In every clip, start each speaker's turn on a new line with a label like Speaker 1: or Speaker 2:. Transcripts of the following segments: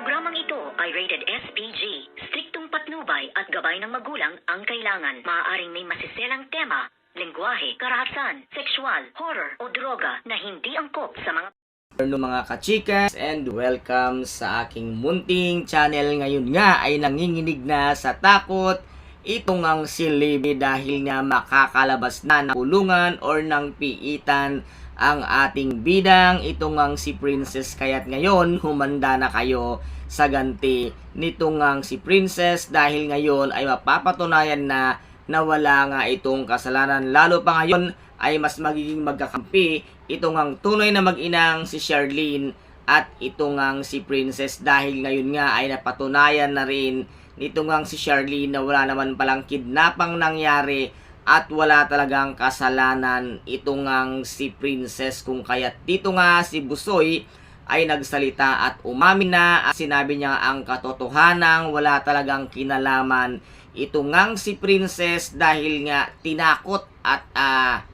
Speaker 1: Programang ito ay rated SPG. Striktong patnubay at gabay ng magulang ang kailangan. Maaaring may masiselang tema, lengguwahe, karahasan, sexual, horror o droga na hindi angkop sa mga
Speaker 2: Hello mga kachikas and welcome sa aking munting channel. Ngayon nga ay nanginginig na sa takot itong ang si Libby dahil nga makakalabas na ng kulungan or ng piitan ang ating bidang. Itong ang si Princess kaya't ngayon humanda na kayo sa ganti nitong ang si Princess. Dahil ngayon ay mapapatunayan na na wala nga itong kasalanan. Lalo pa ngayon ay mas magiging magkakampi itong ang tunay na mag-inang si Charlene at itong ang si Princess dahil ngayon nga ay napatunayan na rin nitong ang si Charlene na wala naman palang kidnapang nangyari at wala talagang kasalanan. Itong ang si Princess kung kaya't dito nga si Busoy ay nagsalita at umamin na at sinabi niya ang katotohanan wala talagang kinalaman. Ito ngang si Princess dahil nga tinakot at ah,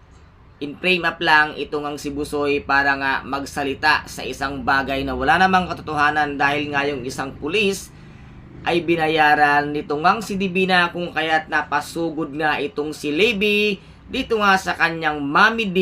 Speaker 2: in frame up lang ito ngang si Busoy para nga magsalita sa isang bagay na wala namang katotohanan dahil nga yung isang pulis ay binayaran nito ngang si Divina kung kaya't napasugod nga itong si Levi dito nga sa kanyang Mami D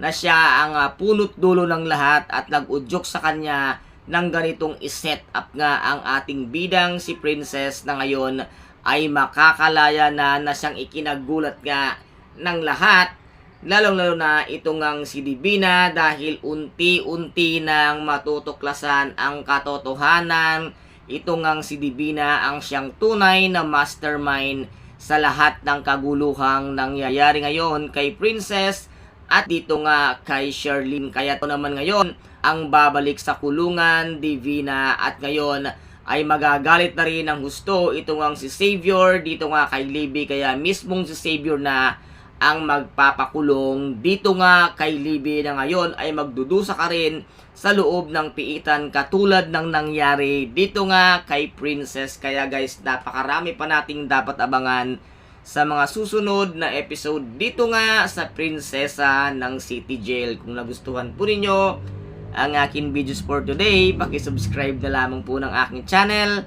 Speaker 2: na siya ang ah, punot dulo ng lahat at nag-udyok sa kanya ng ganitong iset up nga ang ating bidang si Princess na ngayon ay makakalaya na na siyang ikinagulat nga ng lahat lalong-lalo na itong ang si Divina dahil unti-unti nang matutuklasan ang katotohanan. Itong ang si Divina ang siyang tunay na mastermind sa lahat ng kaguluhang nangyayari ngayon kay Princess at dito nga kay Sherlyn. Kaya to naman ngayon ang babalik sa kulungan Divina at ngayon ay magagalit na rin ng gusto. Itong ang si Savior dito nga kay Libby kaya mismong si Savior na ang magpapakulong. Dito nga kay Libby na ngayon ay magdudusa ka rin sa loob ng piitan katulad ng nangyari dito nga kay Princess. Kaya guys napakarami pa nating dapat abangan sa mga susunod na episode dito nga sa Prinsesa ng City Jail. Kung nagustuhan po ninyo ang aking videos for today paki-subscribe na lamang po ng aking channel